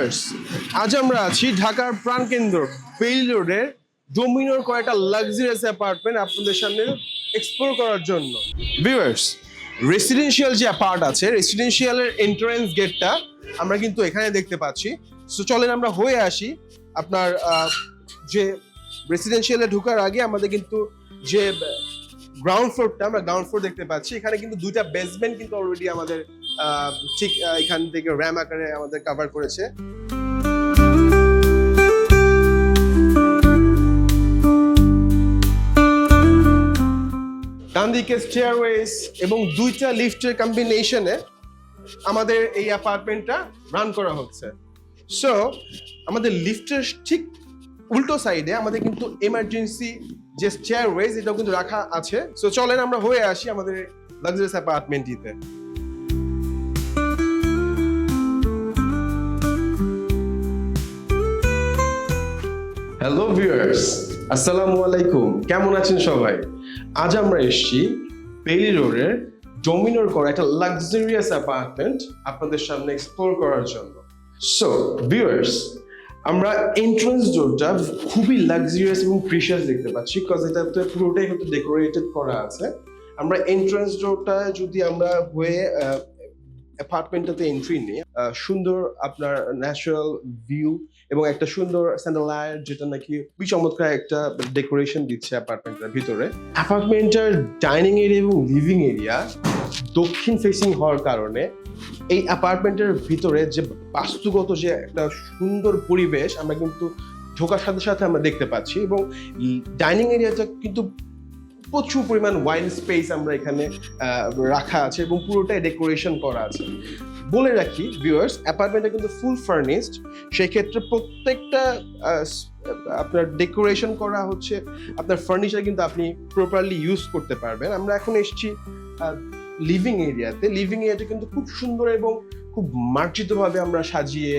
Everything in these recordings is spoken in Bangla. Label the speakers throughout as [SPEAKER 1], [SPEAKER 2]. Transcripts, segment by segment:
[SPEAKER 1] ভিউয়ার্স আজ আমরা আছি ঢাকার প্রাণকেন্দ্র বেইল রোডের ডোমিনোর কয়েকটা লাক্সারিয়াস অ্যাপার্টমেন্ট আপনাদের সামনে এক্সপ্লোর করার জন্য। ভিউয়ার্স রেসিডেন্সিয়াল যে অ্যাপার্ট আছে রেসিডেন্সিয়ালের এন্ট্রান্স গেটটা আমরা কিন্তু এখানে দেখতে পাচ্ছি। সো চলেন আমরা হয়ে আসি। আপনার যে রেসিডেন্সিয়ালে ঢোকার আগে আমাদের কিন্তু যে গ্রাউন্ড ফ্লোরটা আমরা গ্রাউন্ড ফ্লোর দেখতে পাচ্ছি। এখানে কিন্তু দুইটা বেসমেন্ট কিন্তু অলরেডি আমাদের ঠিক এখান থেকে র্যাম আকারে আমাদের কভার করেছে। ডান দিকে স্টেয়ারওয়েজ এবং দুইটা লিফটের কম্বিনেশনে আমাদের এই অ্যাপার্টমেন্টটা রান করা হচ্ছে। সো আমাদের লিফটের ঠিক উল্টো সাইডে আমাদের কিন্তু এমার্জেন্সি যে স্টেয়ারওয়েজ এটাও কিন্তু রাখা আছে। সো চলেন আমরা হয়ে আসি আমাদের লাক্সারিয়াস অ্যাপার্টমেন্টটিতে হ্যালো ভিউয়ার্স আসসালামু আলাইকুম। কেমন আছেন সবাই? আজ আমরা এসেছি বেলি রোডের ডোমিনোর করা একটা লাক্সারিয়াস অ্যাপার্টমেন্ট আপনাদের সামনে এক্সপ্লোর করার জন্য। সো ভিউয়ার্স আমরা এন্ট্রান্স ডোরটা খুবই লাক্সারিয়াস এবং প্রিশিয়াস দেখতে পাচ্ছি বিকজ এটাতে পুরোটাই হয়তো ডেকোরেটেড করা আছে। আমরা এন্ট্রান্স ডোরটা যদি আমরা হয়ে অ্যাপার্টমেন্টটাতে এন্ট্রি নিই সুন্দর আপনার ন্যাচারাল ভিউ এবং একটা সুন্দর স্যান্ডেলায়ার যেটা নাকি খুবই চমৎকার একটা ডেকোরেশন দিচ্ছে অ্যাপার্টমেন্টের ভিতরে। অ্যাপার্টমেন্টের ডাইনিং এরিয়া এবং লিভিং এরিয়া দক্ষিণ ফেসিং হওয়ার কারণে এই অ্যাপার্টমেন্টের ভিতরে যে বাস্তুগত যে একটা সুন্দর পরিবেশ আমরা কিন্তু ঢোকার সাথে সাথে আমরা দেখতে পাচ্ছি এবং ডাইনিং এরিয়াটা কিন্তু প্রচুর পরিমাণ ওয়াইন স্পেস আমরা এখানে রাখা আছে এবং পুরোটাই ডেকোরেশন করা আছে। বলে রাখি ভিউয়ার্স অ্যাপার্টমেন্টটা কিন্তু ফুল ফার্নিশড সেক্ষেত্রে প্রত্যেকটা আপনার ডেকোরেশন করা হচ্ছে, আপনার ফার্নিচার কিন্তু আপনি প্রপারলি ইউজ করতে পারবেন। আমরা এখন এসেছি লিভিং এরিয়াতে লিভিং এরিয়াটা কিন্তু খুব সুন্দর এবং খুব মার্জিতভাবে আমরা সাজিয়ে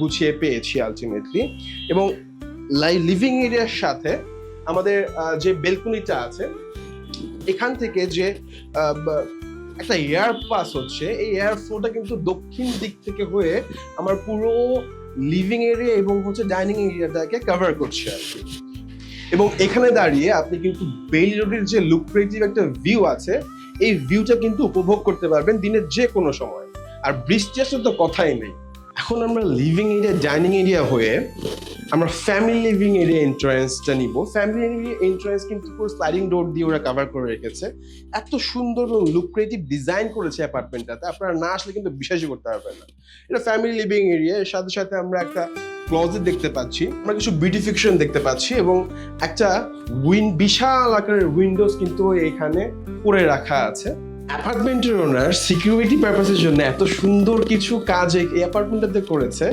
[SPEAKER 1] গুছিয়ে পেয়েছি আলটিমেটলি এবং লিভিং এরিয়ার সাথে আমাদের যে বেলকনিটা আছে, এখান থেকে যে একটা এয়ার পাস হচ্ছে, এই এয়ার ফ্লোটা কিন্তু দক্ষিণ দিক থেকে হয়ে আমার পুরো লিভিং এরিয়া এবং হচ্ছে ডাইনিং এরিয়াটাকে কভার করছে আর কি। এবং এখানে দাঁড়িয়ে আপনি কিন্তু বেইল রোডের যে লুক্রেটিভ একটা ভিউ আছে এই ভিউটা কিন্তু উপভোগ করতে পারবেন দিনের যে কোনো সময়। আর বৃষ্টি আসলে তো কথাই নেই। এখন আমরা লিভিং এরিয়া ডাইনিং এরিয়া হয়ে আমরা ফ্যামিলি লিভিং এরিয়া এন্ট্রান্সটা নিব। ফ্যামিলি এরিয়া এন্ট্রান্স কিন্তু পুরো স্লাইডিং ডোর দিয়ে ওরা কভার করে রেখেছে। এত সুন্দর এবং লুক্রেটিভ ডিজাইন করেছে অ্যাপার্টমেন্টটাতে আপনারা না আসলে কিন্তু বিশ্বাসই করতে পারবেন না। এটা ফ্যামিলি লিভিং এরিয়া এর সাথে সাথে আমরা একটা ক্লজেট দেখতে পাচ্ছি। আমরা কিছু বিউটিফিকেশন দেখতে পাচ্ছি এবং একটা উইন বিশাল আকারের উইন্ডোজ কিন্তু এখানে করে রাখা আছে। অ্যাপার্টমেন্টের ওনার সিকিউরিটি পারপাসের জন্য এত সুন্দর কিছু কাজ এই অ্যাপার্টমেন্টটাতে করেছে।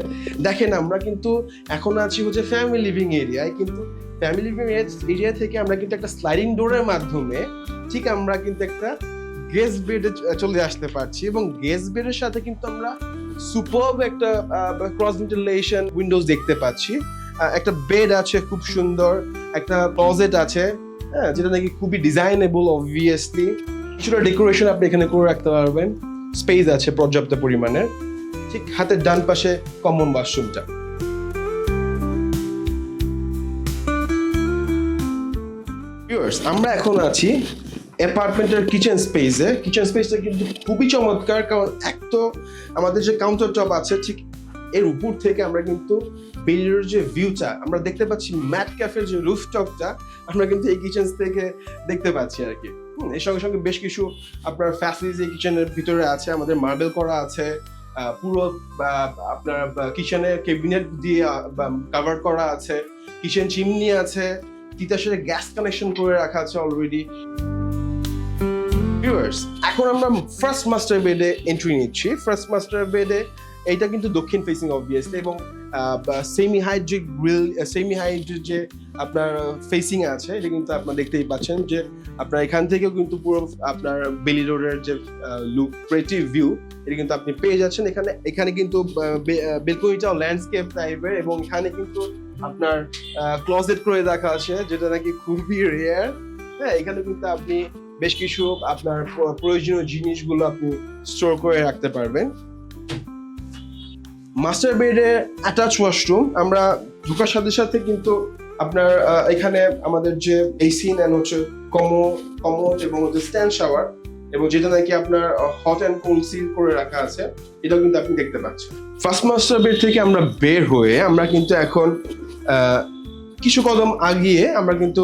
[SPEAKER 1] দেখেন, আমরা কিন্তু এখন আছি হচ্ছে ফ্যামিলি লিভিং এরিয়ায় কিন্তু ফ্যামিলি লিভিং এরিয়া থেকে আমরা কিন্তু একটা স্লাইডিং ডোরের মাধ্যমে ঠিক আমরা কিন্তু একটা গেস্ট বেডে চলে আসতে পারছি এবং গেস্ট বেডের সাথে কিন্তু আমরা সুপার একটা ক্রস ভেন্টিলেশন উইন্ডোজ দেখতে পাচ্ছি। একটা বেড আছে খুব সুন্দর, একটা ক্লজেট আছে হ্যাঁ যেটা নাকি খুবই ডিজাইনেবল অবভিয়াসলি কিছুটা ডেকোরেশন আপনি এখানে করে রাখতে পারবেন। স্পেস আছে পর্যাপ্ত পরিমাণের। ঠিক হাতের ডান পাশে কমন বাথরুমটা আমরা এখন আছি অ্যাপার্টমেন্টের কিচেন স্পেসে কিচেন স্পেসটা কিন্তু খুবই চমৎকার, কারণ এক তো আমাদের যে কাউন্টার টপ আছে, ঠিক এর উপর থেকে আমরা কিন্তু বেরিয়ের যে ভিউটা আমরা দেখতে পাচ্ছি ম্যাট ক্যাফের যে রুফটপটা আমরা কিন্তু এই কিচেন থেকে দেখতে পাচ্ছি আর কি। এর সঙ্গে সঙ্গে বেশ কিছু আপনার ফ্যাসিলিটি কিচেনের ভিতরে আছে, আমাদের মার্বেল করা আছে পুরো আপনার কিচেনের ক্যাবিনেট দিয়ে কাভার করা আছে কিচেন চিমনি আছে, তিতাসের গ্যাস কানেকশন করে রাখা আছে অলরেডি এখন আমরা ফার্স্ট মাস্টার বেডে এন্ট্রি নিচ্ছি। ফার্স্ট মাস্টার বেডে এইটা কিন্তু দক্ষিণ ফেসিং অবভিয়াসলি এবং semi height grill semi height যে আপনার ফেসিং আছে, এটা কিন্তু আপনার দেখতেই পাচ্ছেন যে আপনার এখান থেকেও কিন্তু পুরো আপনার বেলি রোডের যে লুক্রেটিভ ভিউ এটা কিন্তু আপনি পেয়ে যাচ্ছেন। এখানে এখানে কিন্তু বেলকনিটাও ল্যান্ডস্কেপ টাইপের এবং এখানে কিন্তু আপনার ক্লোজেট করে রাখা আছে, যেটা নাকি খুবই রেয়ার হ্যাঁ এখানে কিন্তু আপনি বেশ কিছু আপনার প্রয়োজনীয় জিনিসগুলো আপনি স্টোর করে রাখতে পারবেন। মাস্টার বেডে অ্যাটাচ ওয়াশরুম আমরা ঢোকার সাথে সাথে কিন্তু আপনার এখানে আমাদের যে বেসিন অ্যান্ড হচ্ছে কমো কমোড এবং হচ্ছে স্ট্যান্ড শাওয়ার এবং যেটা নাকি আপনার হট অ্যান্ড কোল্ড সিল করে রাখা আছে, এটাও কিন্তু আপনি দেখতে পাচ্ছেন। ফার্স্ট মাস্টার বেড থেকে আমরা বের হয়ে আমরা কিন্তু এখন কিছু কদম আগিয়ে আমরা কিন্তু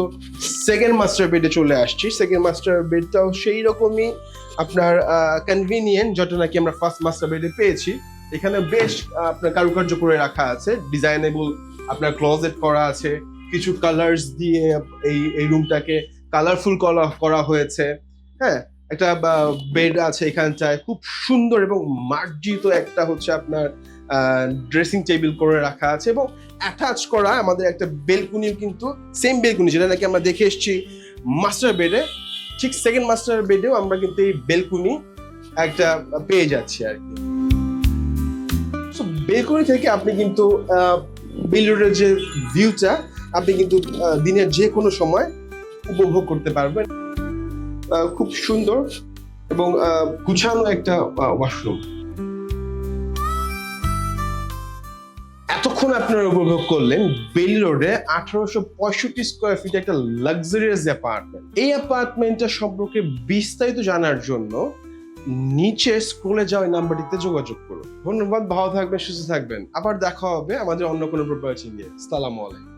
[SPEAKER 1] সেকেন্ড মাস্টার বেডে চলে আসছি। সেকেন্ড মাস্টার বেডটাও সেই রকমই আপনার কনভিনিয়েন্ট যেটা নাকি আমরা ফার্স্ট মাস্টার বেডে পেয়েছি। এখানে বেশ আপনার কারুকার্য করে রাখা আছে। ডিজাইনেবল আপনার ক্লোজেট করা আছে। কিছু কালার্স দিয়ে এই এই রুমটাকে কালারফুল করা করা হয়েছে। হ্যাঁ একটা বেড আছে এখানটায়। খুব সুন্দর এবং মার্জিত একটা হচ্ছে আপনার ড্রেসিং টেবিল করে রাখা আছে এবং অ্যাটাচ করা আমাদের একটা বেলকুনিও কিন্তু সেম বেলকুনি যেটা নাকি আমরা দেখে এসেছি মাস্টার বেডে ঠিক সেকেন্ড মাস্টার বেডেও আমরা কিন্তু এই বেলকুনি একটা, পেয়ে যাচ্ছি আর কি। বেলকুনি থেকে আপনি কিন্তু বিল রোডের যে ভিউটা আপনি কিন্তু দিনের যে কোনো সময় উপভোগ করতে পারবেন। খুব সুন্দর এবং গুছানো একটা ওয়াশরুম এতক্ষণ আপনারা উপভোগ করলেন বেলি রোডে আঠারোশো পঁয়ষট্টি স্কোয়ার ফিট একটা লাক্সারিয়াস অ্যাপার্টমেন্ট এই অ্যাপার্টমেন্টটা সম্পর্কে বিস্তারিত জানার জন্য নিচে স্ক্রোলে যাওয়া নাম্বারটিতে যোগাযোগ করো ধন্যবাদ, ভালো থাকবেন, সুস্থ থাকবেন। আবার দেখা হবে আমাদের অন্য কোনো প্রপার্টি নিয়ে সালাম আলাইকুম।